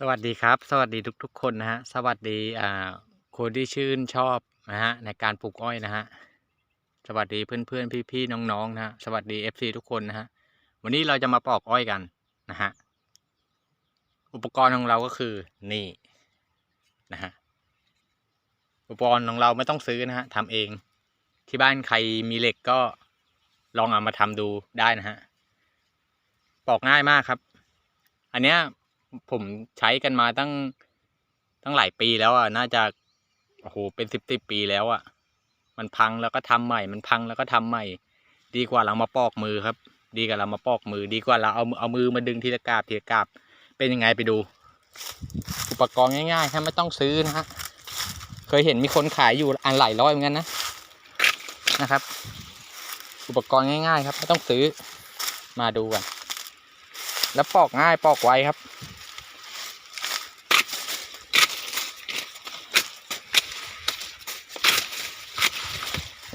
สวัสดีครับ สวัสดีทุกๆคนนะฮะ สวัสดีอ่าคนที่ชื่นชอบนะฮะในการปลูกอ้อยนะฮะ สวัสดีเพื่อนๆพี่ๆน้องๆนะฮะ สวัสดี FC ทุกคนนะฮะ วันนี้เราจะมาปอกอ้อยกันนะฮะ อุปกรณ์ของเราก็คือนี่นะฮะ อุปกรณ์ของเราไม่ต้องซื้อนะฮะทำเอง ที่บ้านใครมีเหล็กก็ลองเอามาทำดูได้นะฮะ ปอกง่ายมากครับ อันเนี้ย ผมใช้กันมาตั้งตั้งหลายปีแล้วอะน่าจะโอ้โหเป็นสิบสิบปีแล้วอะ มันพังแล้วก็ทำใหม่ มันพังแล้วก็ทำใหม่ ดีกว่าเรามาปอกมือครับ ดีกว่าเรามาปอกมือ ดีกว่าเราเอาเอามือมาดึงทีละกาบทีละกาบเป็นยังไงไปดู อุปกรณ์ง่ายๆครับไม่ต้องซื้อนะฮะเคยเห็นมีคนขายอยู่อันหลายร้อยเหมือนกันนะนะครับ อุปกรณ์ง่ายๆ ครับไม่ต้องซื้อมาดูกันแล้วปอกง่ายปอกไวครับ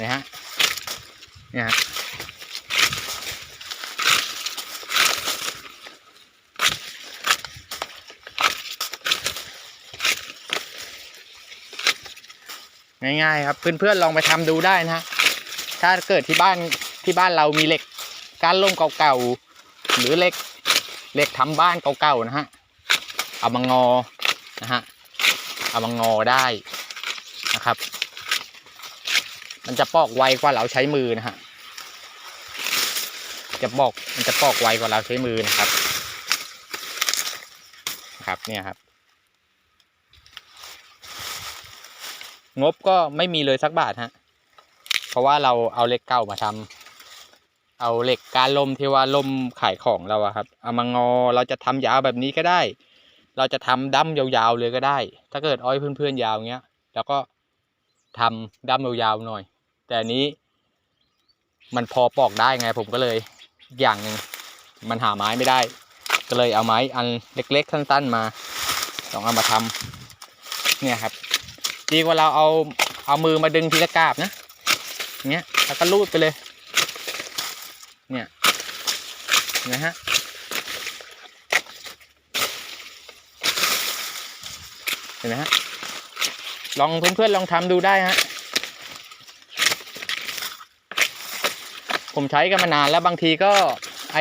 นี่ฮะเนี่ยง่ายๆครับ เพื่อนๆลองไปทำดูได้นะฮะถ้าเกิดที่บ้านที่บ้านเรามีเหล็กก้านล่มเก่าๆหรือเหล็กเหล็กทำบ้านเก่าๆนะฮะเอามางอนะฮะเอามางอได้นะครับ มันจะปอกไวกว่าเราใช้มือนะฮะจะบอกมันจะปอกไวกว่าเราใช้มือนะครับ ครับเนี่ยครับ งบก็ไม่มีเลยสักบาทฮะเพราะว่าเราเอาเหล็กเก่ามาทำเอาเหล็กการลมที่ว่าลมขายของเราอะครับ เอามางอเราจะทำยาวแบบนี้ก็ได้ เราจะทำดั้มยาวๆเลยก็ได้ ถ้าเกิดอ้อยเพื่อนๆยาวเงี้ย แล้วก็ทำดั้มยาวๆหน่อย แต่อันนี้มันพอปอกได้ไงผมก็เลยอย่างหนึ่งมันหาไม้ไม่ได้ ก็เลยเอาไม้อันเล็กๆสั้น ๆ มาลองเอามาทำเนี่ยครับ ดีกว่าเราเอาเอามือมาดึงทีละกาบนะอย่างเงี้ยแล้วก็ลูดไปเลย เนี่ยนะฮะเห็นไหมฮะลองเพื่อนๆลองทำดูได้ฮะ ผมใช้กันมานานแล้วบางทีก็ไอ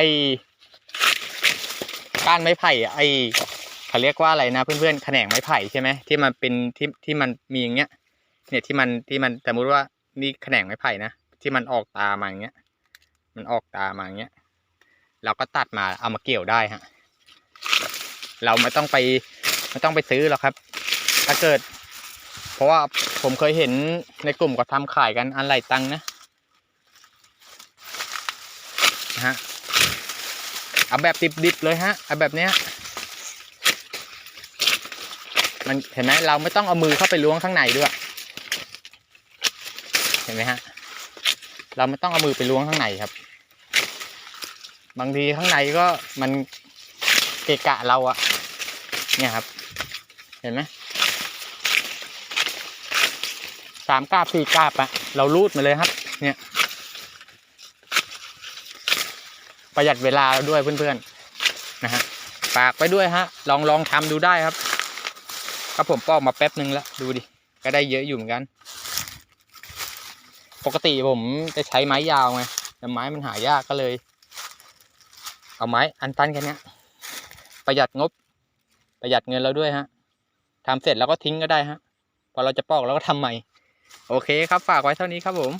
ก้านไม้ไผ่ไอเขาเรียกว่าอะไรนะเพื่อนๆแขนงไม้ไผ่ใช่ไหมที่มันเป็นที่ที่มันมีอย่างเงี้ย เนี่ยที่มันที่มันสมมติว่านี่แขนงไม้ไผ่นะที่มันออกตามาอย่างเงี้ย มันออกตามาอย่างเงี้ยเราก็ตัดมาเอามาเกี่ยวได้ฮะเราไม่ต้องไปไม่ต้องไปซื้อหรอกครับ ถ้าเกิด เพราะว่าผมเคยเห็นในกลุ่มก็ทำขายกันอันไหลตังนะ นะฮะเอาแบบดิบๆเลยฮะเอาแบบเนี้ยมันเห็นไหมเราไม่ต้องเอามือเข้าไปล้วงข้างในด้วย เห็นไหมฮะ เราไม่ต้องเอามือไปล้วงข้างในครับ บางทีข้างในก็มันเกะกะเราอะเนี่ยครับ เห็นไหมสามกาบสี่กาบอะเรารูดมาเลยครับ เนี่ย ประหยัดเวลาเราด้วยเพื่อนๆนะฮะฝากไปด้วยฮะ ลองลองทำดูได้ครับก็ผมปอกมาแป๊บนึงแล้วดูดิก็ได้เยอะอยู่เหมือนกัน ปกติผมจะใช้ไม้ยาวไงแต่ไม้มันหายากก็เลย เอาไม้อันตันแค่นี้ประหยัดงบ ประหยัดเงินเราด้วยฮะทำเสร็จแล้วก็ทิ้งก็ได้ฮะพอเราจะปอกเราก็ทำใหม่ โอเคครับฝากไว้เท่านี้ครับผม